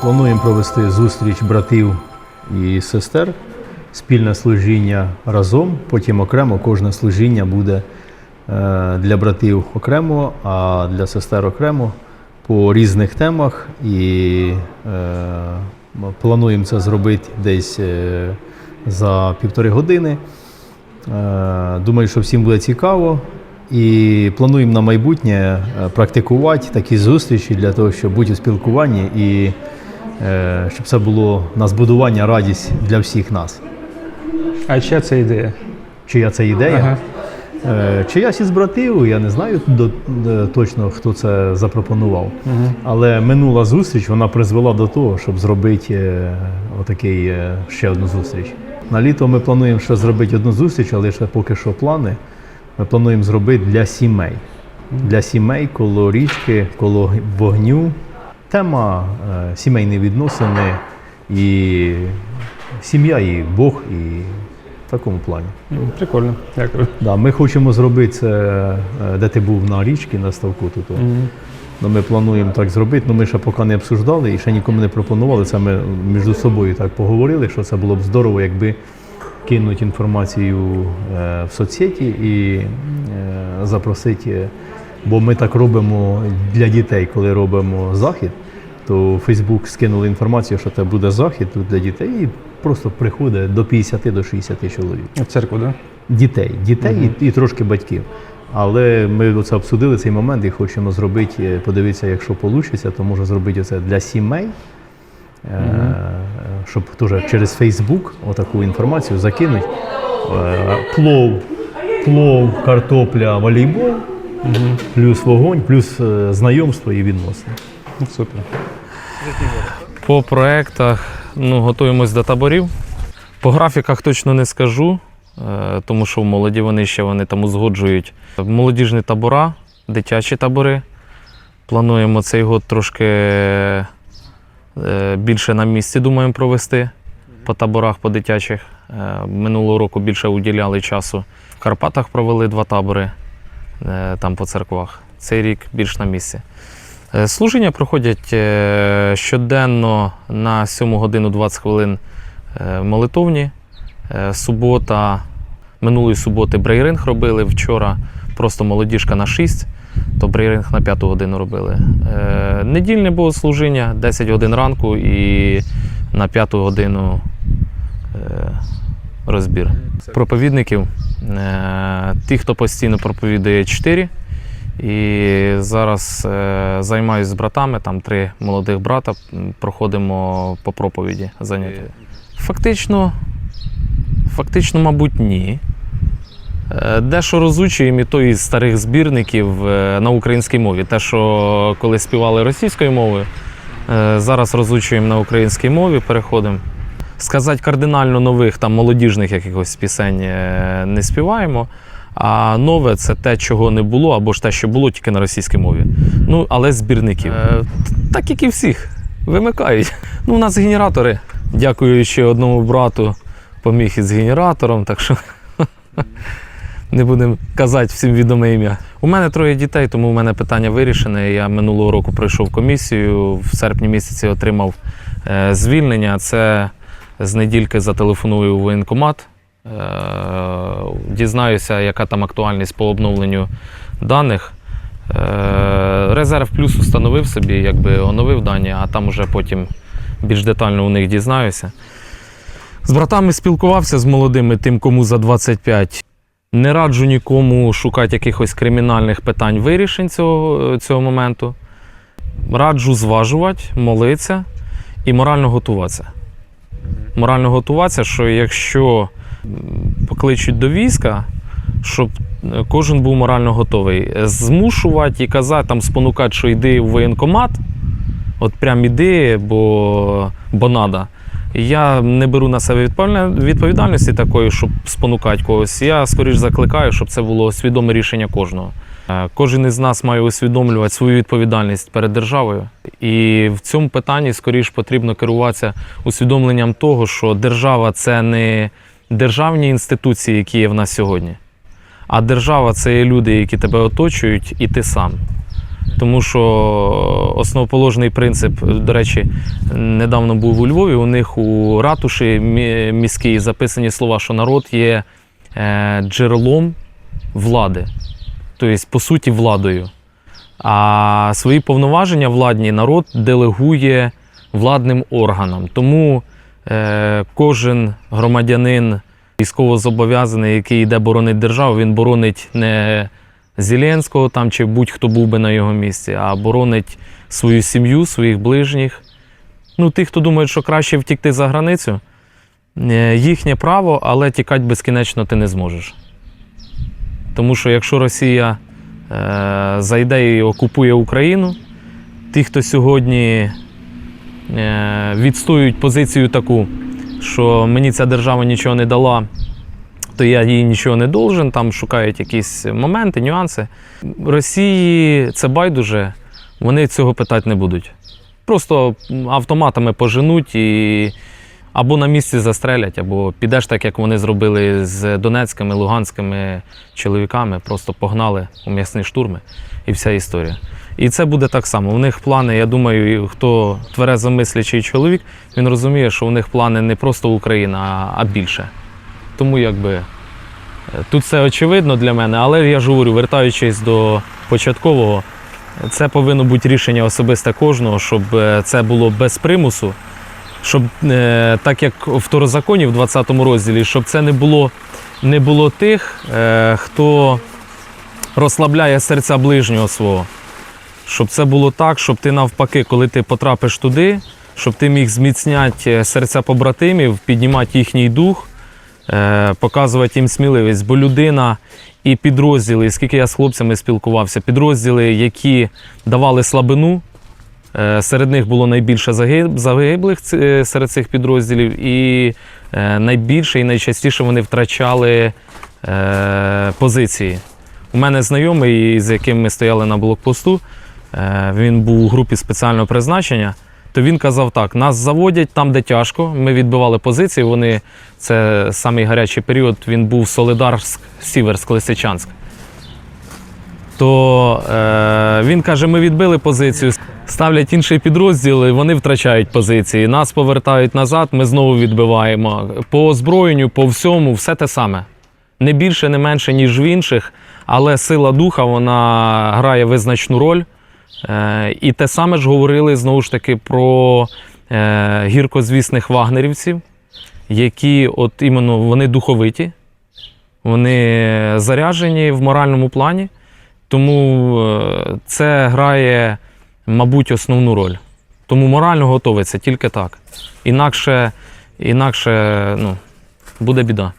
Плануємо провести зустріч братів і сестер, спільне служіння разом, потім окремо кожне служіння буде е, для братів окремо, а для сестер окремо по різних темах. І е, плануємо це зробити десь е, за півтори години. Думаю, що всім буде цікаво. І плануємо на майбутнє практикувати такі зустрічі для того, щоб бути у спілкуванні і щоб це було на збудування радість для всіх нас. А чия це ідея? Чия це ідея? Ага. Е, Чиясь із братів, я не знаю до, до- точно, хто це запропонував. Але минула зустріч вона призвела до того, щоб зробити е, отакий е, ще одну зустріч. На літо ми плануємо ще зробити одну зустріч, але ще поки що плани. Ми плануємо зробити для сімей. Для сімей коло річки, коло вогню. Тема е, сімейні відносини і сім'я, і Бог, і в такому плані. Прикольно, дякую. Да, ми хочемо зробити це, е, де ти був на річці, на ставку тут. о. Ну, ми плануємо так зробити, але ми ще поки не обсуждали і ще нікому не пропонували. Це ми між собою так поговорили, що це було б здорово, якби кинути інформацію е, в соцсеті і запросити. Бо ми так робимо для дітей, коли робимо захід, то Фейсбук скинули інформацію, що це буде захід для дітей, і просто приходить до 50 до 60 чоловік В церкву, так? дітей, дітей і, і трошки батьків. Але ми оце обсудили цей момент і хочемо зробити, е, подивитися, якщо вийде, то може зробити це для сімей, е, щоб теж через Фейсбук отаку інформацію закинути. Е, плов, плов, картопля, волейбол, плюс вогонь, плюс е, знайомство і відносини. Ну, Супер. По проектах ну, готуємось до таборів. По графіках точно не скажу, е, тому що в молоді вони ще вони там узгоджують молодіжні табора, дитячі табори. Плануємо цей год трошки е, більше на місці думаємо провести по таборах, по дитячих. Е, Минулого року більше уділяли часу. В Карпатах провели два табори там по церквах. Цей рік більш на місці. Е, Служіння проходять е, щоденно на 7 годину 20 хвилин е, молитовні. Е, Субота, минулої суботи брейринг робили. Вчора просто молодіжка на 6, то брейринг на 5 годину робили. Е, Недільне богослужіння 10 годин ранку і на 5 годину е, розбір. Проповідників. Е, Ті, хто постійно проповідує 4. І зараз е, займаюся з братами, там три молодих брата, проходимо по проповіді заняття. Фактично, фактично, мабуть, ні. Е, Дещо розучуємо і то із старих збірників на українській мові. Те, що коли співали російською мовою, зараз розучуємо на українській мові, переходимо. Сказати кардинально нових там молодіжних якихось пісень е, не співаємо. А нове це те, чого не було, або ж те, що було тільки на російській мові. Ну, але збірників. Е, так як і всіх, вимикають. Ну, у нас генератори. Дякую ще одному брату, поміг із генератором, так що не будемо казати всім відоме ім'я. У мене троє дітей, тому у мене питання вирішене. Я минулого року пройшов комісію, в серпні місяці отримав е, звільнення. Це з недільки зателефоную у воєнкомат. Е, Дізнаюся, яка там актуальність по обновленню даних. Е, Резерв плюс установив собі, якби оновив дані, а там уже потім більш детально у них дізнаюся. З братами спілкувався з молодими, тим, кому за 25. Не раджу нікому шукати якихось кримінальних питань вирішень цього, цього моменту. Раджу зважувати, молитися і морально готуватися. Морально готуватися, що якщо покличуть до війська, щоб е, кожен був морально готовий. Змушувати і казати, там, спонукати, що йди в воєнкомат, от прям іди, бо, бо надо. Я не беру на себе відповідальності такої, щоб спонукати когось. Я скоріш закликаю, щоб це було свідоме рішення кожного. Е, Кожен із нас має усвідомлювати свою відповідальність перед державою. І в цьому питанні скоріш потрібно керуватися усвідомленням того, що держава це не державні інституції, які є в нас сьогодні. А держава це є люди, які тебе оточують, і ти сам. Тому що основоположний принцип, до речі, недавно був у Львові. У них у ратуші міській записані слова, що народ є е, джерелом влади, тобто, по суті, владою. А свої повноваження владні народ делегує владним органам. Тому е, кожен громадянин військовозобов'язаний, який йде боронить державу, він боронить не Зеленського там чи будь-хто був би на його місці, а боронить свою сім'ю, своїх ближніх. Ну, тих, хто думає, що краще втікти за границю, е, їхнє право, але тікати безкінечно ти не зможеш. Тому що якщо Росія е, зайде і окупує Україну, ті, хто сьогодні е, відстоюють позицію таку, що мені ця держава нічого не дала, то я їй нічого не должен, там шукають якісь моменти, нюанси. Росії це байдуже, вони цього питати не будуть. Просто автоматами поженуть і або на місці застрелять, або підеш так, як вони зробили з донецькими, луганськими чоловіками, просто погнали у м'ясні штурми і вся історія. І це буде так само. У них плани, я думаю, хто тверезомислячий чоловік, він розуміє, що у них плани не просто Україна, а, більше. Тому якби е, тут все очевидно для мене, але я ж говорю, вертаючись до початкового, це повинно бути рішення особисте кожного, щоб е, це було без примусу, щоб е, так як в второзаконі в 20 розділі, щоб це не було, не було тих, е, хто розслабляє серця ближнього свого. Щоб це було так, щоб ти навпаки, коли ти потрапиш туди, щоб ти міг зміцняти е, серця побратимів, піднімати їхній дух, показувати їм сміливість. Бо людина і підрозділи, скільки я з хлопцями спілкувався, підрозділи, які давали слабину. Е, Серед них було найбільше загиблих е, серед цих підрозділів, і е, найбільше і найчастіше вони втрачали позиції. У мене знайомий, з яким ми стояли на блокпосту, він був у групі спеціального призначення. То він казав так: нас заводять там, де тяжко. Ми відбивали позиції. Вони це самий гарячий період. Він був Солидарськ, Сіверськ, Лисичанськ. То е, він каже: ми відбили позицію, ставлять інший підрозділ, і вони втрачають позиції. Нас повертають назад, ми знову відбиваємо. По озброєнню, по всьому, все те саме. Не більше, не менше, ніж в інших, але сила духа вона грає визначну роль. Е, і те саме ж говорили знову ж таки про е, гіркозвісних вагнерівців, які от іменно вони духовиті, вони заряжені в моральному плані. Тому е, це грає, мабуть, основну роль. Тому морально готовиться тільки так. Інакше, інакше ну, буде біда.